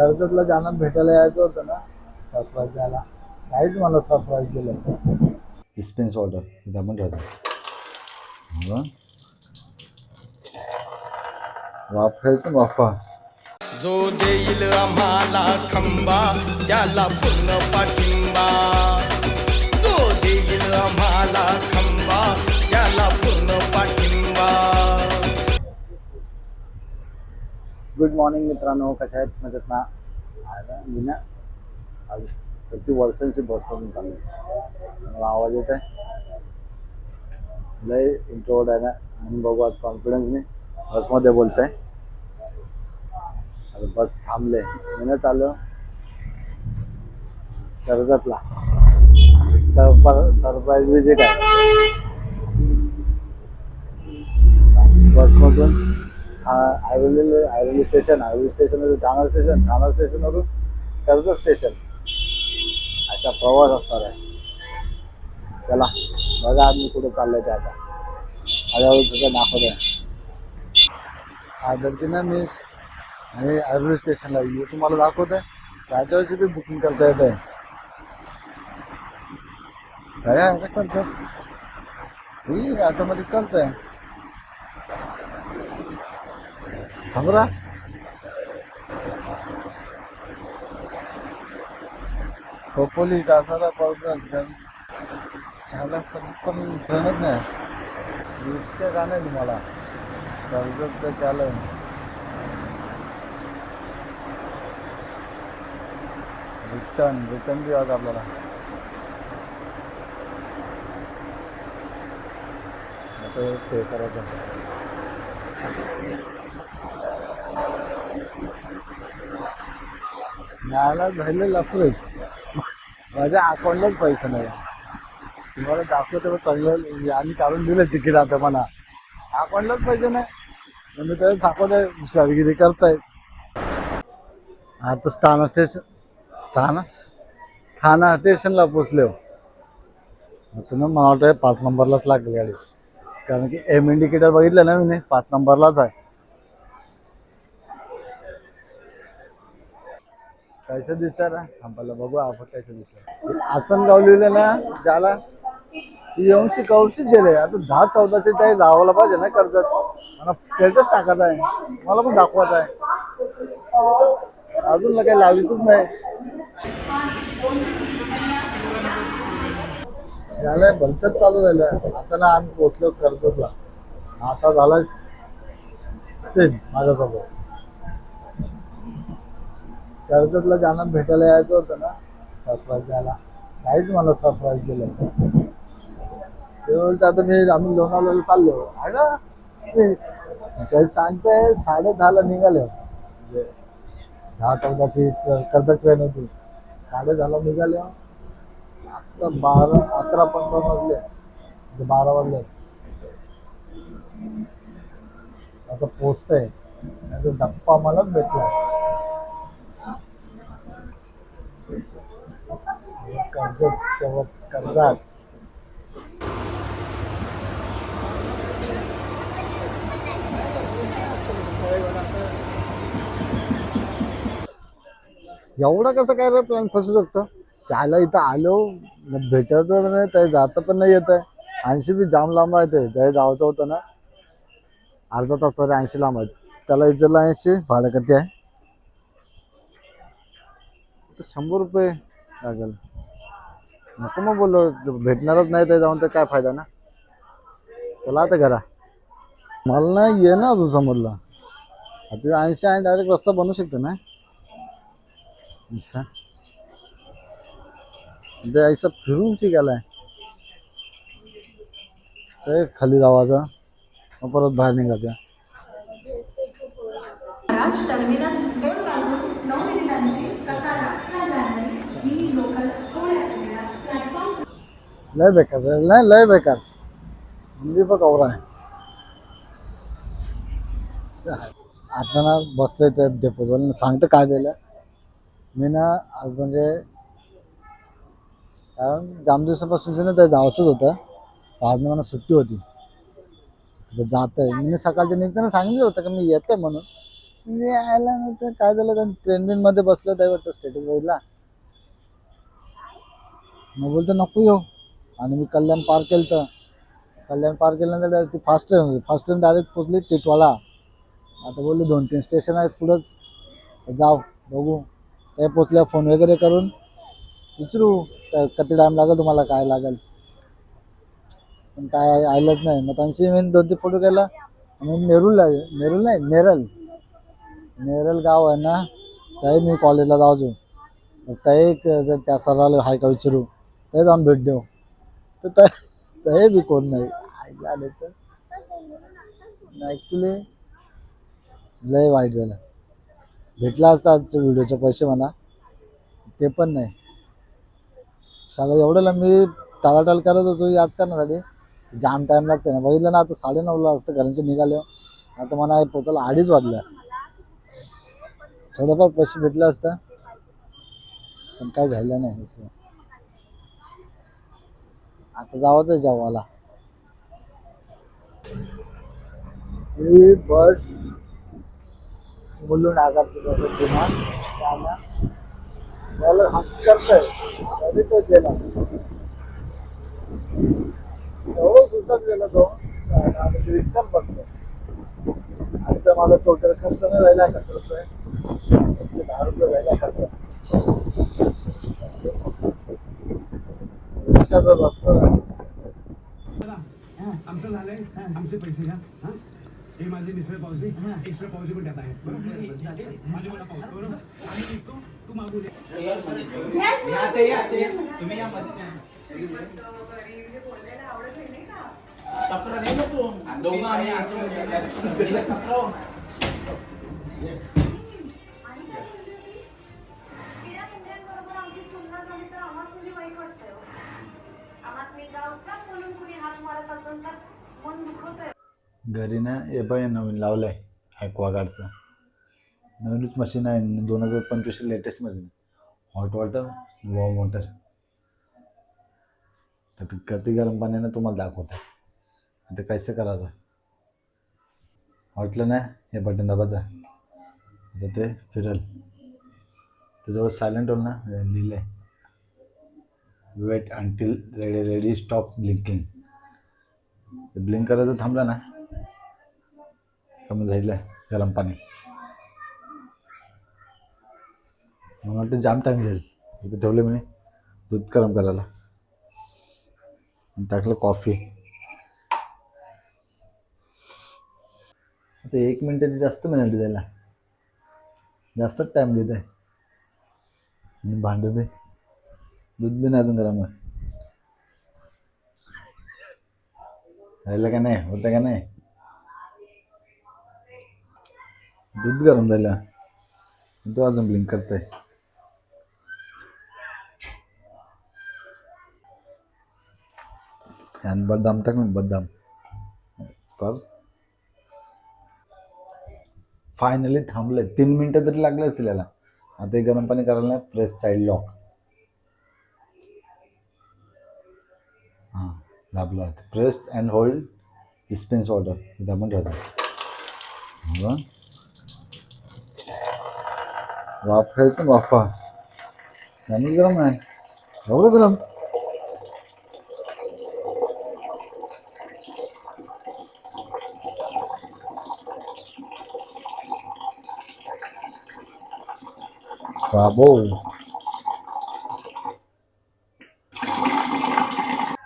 कर्जतला ज्यांना भेटायला यायचं होतं ना सरप्राईज द्यायला. काहीच मला सरप्राईज दिलं डिस्पेन्स वॉटर इथं आपण ठेवायचं. वाफायचं वाफा जो देईल आम्हाला खंबा त्याला पूर्ण पाठिंबा. जो देईल आम्हाला गुड मॉर्निंग मित्रांनो. कशा आहेत? मजेत ना? मी ना आज प्रति वर्षांची बसमधून चालली मला आवाज येत आहे लय इंट्रोवर्ड आहे ना? म्हणून बघू आज कॉन्फिडन्स नाही बसमध्ये बोलतंय. आता बस थांबले मी ना चाललो कर्जतला. सरप्रा सरप्राईज विजिट आहे. बसमधून Airoli Airoli station Airoli station Thane station Thane स्टेशनवरून कर्ज स्टेशन असा प्रवास असणार आहे. चला बघा आम्ही कुठं कुठे ते आता. हळूहळू तुझं दाखवत. आहे आदर की ना मी आणि ऐरोली स्टेशनला येऊ. तुम्हाला दाखवत आहे त्याच्यावरची बी बुकिंग करता येत आहे काय आहे का ही ऑटोमॅटिक चालतंय. थांबरा खोपोली कासारा पावसात चालक पण पण ट्रेनच नाही. नुसतं का नाही तुम्हाला कर्जतचं चालक रिटर्न रिटर्न बी आज आपल्याला. आता पे करायचं. न्यायला झाले लफडे माझ्या अकाउंटलाच पैसे नाही. तुम्हाला दाखवतो चांगलं आम्ही काढून दिलं तिकीट आता मला. अकाउंटलाच पैसे नाही. मग मी त्याला दाखवत आहे हुशारगिरी करताय. आता स्थाना स्टेशन स्थाना ठाणा स्टेशनला पोचले. हो आता ना मला वाटतं पाच नंबरलाच लागली गाडी. कारण की एम इंडिकेटर बघितलं ना मी पाच नंबरलाच आहे. कैसे दिसतं ना थांबायला बघू आपण कैसे दिसलं आसन लिहिलं ना ज्याला ती येऊन शिकवशीच गेले. आता दहा चौदाचे ते लावायला पाहिजे ना कर्जात. मला स्टेटस टाकत आहे. मला पण दाखवत आहे. अजून ना काही लावलीतच नाही. झालंय भलतच चालू झालं. आता ना आम्ही पोचलो कर्जतला. आता झाला सेम माझ्यासोबत. कर्जतला ज्यांना भेटायला यायचं होतं ना सरप्राईज द्यायला. काहीच मला सरप्राईज दिलं ते बोलते आता मी आम्ही लोणावळ्याला चाललो. आहे ना? काही सांगते साडे दहाला निघाले. म्हणजे दहा चौदाची ट- कर्जत ट्रेन होती. साडे दहाला निघाले. आता बारा अकरा पंधरा वाजले. म्हणजे बारा वाजले. आता पोचतंय. त्याचा धप्पा मलाच भेटला. कर्जत शेवट कर्जत एवढा कसं काय रे प्लॅन फसू शकतो? चायला इथं आलो भेटत नाही ते जात पण नाही येत आहे. ऐंशी बी जाम लांब आहे ते ते जायचं होतं ना. अर्धा तास तरी ऐंशी लांब आहे त्याला इचरला ऐंशी भाडं किती आहे? तर शंभर रुपये लागेल. नको मग बोललो भेटणारच नाही ते जाऊन तर काय फायदा ना? चला आता घरा. मला नाही ये ना अजून समजला. आता ऐंशी आणि डायरेक्ट रस्ता बनवू शकतो ना? ऐसा. ते ऐसा फिरून शिकायला ते खाली जावायचं मग परत बाहेर निघायचं. लय बेकार नाही लय बेकार. मुली बघ आवरा आहे. आता ना बसले ते डेपोजवळ सांगतं काय दिलं मी ना आज म्हणजे कारण जाम दिवसापासून ना ते जायचंच होतं. आज मला सुट्टी होती. जात आहे मी सकाळच्या निघताना सांगितलं होतं की मी येते म्हणून. मी यायला नाही तर काय झालं? त्या ट्रेन बिनमध्ये बसलो त्या वाटतं स्टेटस बघितला. मग बोलतो नको येऊ. आणि मी कल्याण पार केलं तर कल्याण पार केल्यानंतर डायरेक्ट ती फास्ट ट्रेन होती. फास्ट ट्रेन डायरेक्ट पोचली टिटवाला. आता बोललो दोन तीन स्टेशन आहेत पुढंच. जाऊ बघू. ते पोचल्या फोन वगैरे करून विचारू काय किती टाईम लागेल तुम्हाला काय लागेल. पण काय आलंच नाही. मग त्यांची मी दोन तीन फोटो केला. मी नेरूळला नेरूळ नाही नेरल. नेरल गाव आहे ना त्याही मी कॉलेजला जाऊ मग त्या एक जर त्या सराला हाय का विचारू. ते जाऊन भेट देऊ. तर त्या बी कोण नाही. आले तर. ॲक्च्युली लय वाईट झालं. भेटला असता आजचे व्हिडिओचे पैसे म्हणा. ते पण नाही. सगळं एवढं मी टाळाटाळ करत होतो आज करण्यासाठी जाम टाईम लागते ना. बघितलं ना आता साडेनऊला असतं घरांचे निघाले. आता मला पोचायला अडीच वाजल्या थोडंफार पैसे भेटलं असतं. पण काय झालं नाही. आता जावंच आहे जेवायला. ही बस मुलून आगारची बस किंवा त्याला त्याला हक्क करतोय. तरी तो गेला. एवढं सुद्धा गेला तो. आणि रिक्षा बघतो आजचा माझा टोटल खर्च नाही राहिला खर्च? एकशे दहा रुपये राहिला खर्च. रिक्षाचा रस्ता नाही. आमचं झालंय आमचे पैसे घ्या हा? हे माझे मिसळ पावसे एक्स्ट्रा पावसे पण त्यात आहेत. आणि निघतो तू मागून ये. तिला घरी ना हे पाय नवीन लावलं आहे ॲक्वागार्डचं. नवीनच मशीन आहे दोन हजार पंचवीस latest machine hot water warm water तर ते गरम पाण्यानं तुम्हाला दाखवत. आहे ते कसं करायचं हॉटलं ना हे बटन दाबायचं. आता ते फिरल. त्याच्यावर सायलेंट होईल ना लिहिलं आहे wait until ready ready stop blinking ते ब्लिंक करायचं थांबलं ना कमी जाईल गरम पाणी. मला वाटतं जाम टाईम जाईल इथे ठेवलं मी दूध गरम करायला. टाकलं कॉफी आता एक मिनटाची जास्त मिनिट द्यायला. जास्तच टाईम घेत आहे आणि भांडं बी. दूध बी नाही अजून गरम आहे राहिलं का नाही? होतं का नाही? दूध गरम झालं. तो अजून ब्लिंक करतोय. आणि बदाम टाक ना बदाम. पर. फायनली थांबलंय. तीन मिनटं तरी लागले असतील याला. आता हे गरम पाणी करायला नाही प्रेस साईड लॉक हां दाबला press and hold dispense water इथं आपण ठेवायचं बघा. वाफ खायचं वाफा त्यामुळे गरम आहे एवढं गरम बाबो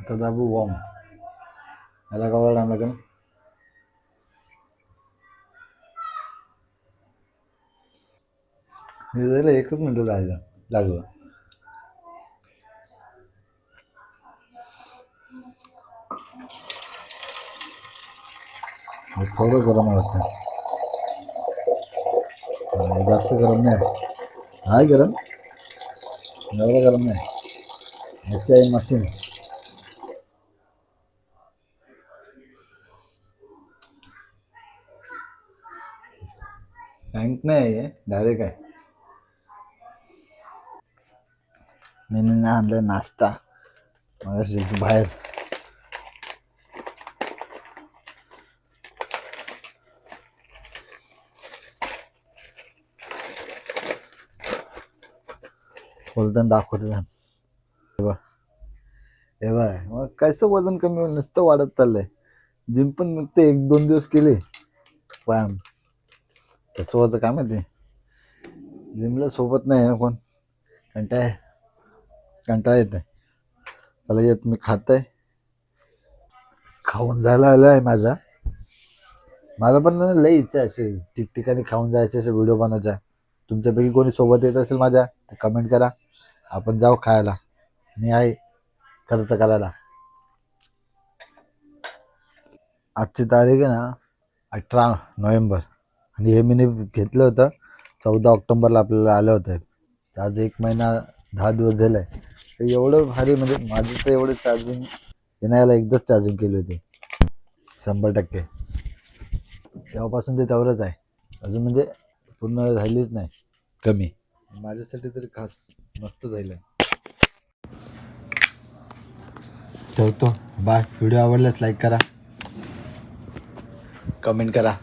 आता दाबू वॉम याला एकच मिनटं जायचं लागलं. थोडं गरम वाटतं. जास्त गरम नाही. हाय गरम. एवढं गरम नाही. अशी आहे मशीन टँक नाही आहे डायरेक्ट आहे. मी आणलाय नाश्ता. मग बाहेर. खोलताना दाखवते हे बा मग कसं वजन कमी होईल? नुसतं वाढत चाललंय. जिम पण मग ते एक दोन दिवस केले. व्यायाम कसं वजन काम आहे ते जिमला सोबत नाही ना कोण? कंटाळ कंटाळा येत नाही त्याला येत मी खात आहे खाऊन जायला आलं आहे माझा. मला पण लई इच्छा आहे अशी ठिकठिकाणी खाऊन जायचे असे व्हिडिओ बनवायचा. तुमच्यापैकी कोणी सोबत येत असेल माझ्या तर कमेंट करा. आपण जाऊ खायला. मी आहे खर्च करायला. आजची तारीख आहे ना अठरा नोव्हेंबर. आणि हे मी घेतलं होतं चौदा ऑक्टोंबरला आपल्याला आलं होतं. तर आज एक महिना दहा दिवस झाला. आहे तर एवढं भारी म्हणजे माझं तर एवढं चार्जिंग येण्याला एकदाच चार्जिंग केली होती. शंभर टक्के. तेव्हापासून ते तेवढंच आहे. अजून म्हणजे पूर्ण झालीच नाही. कमी. माझ्यासाठी तरी खास मस्त झालं. ठेवतो. बाय व्हिडिओ आवडल्यास लाईक करा. कमेंट करा.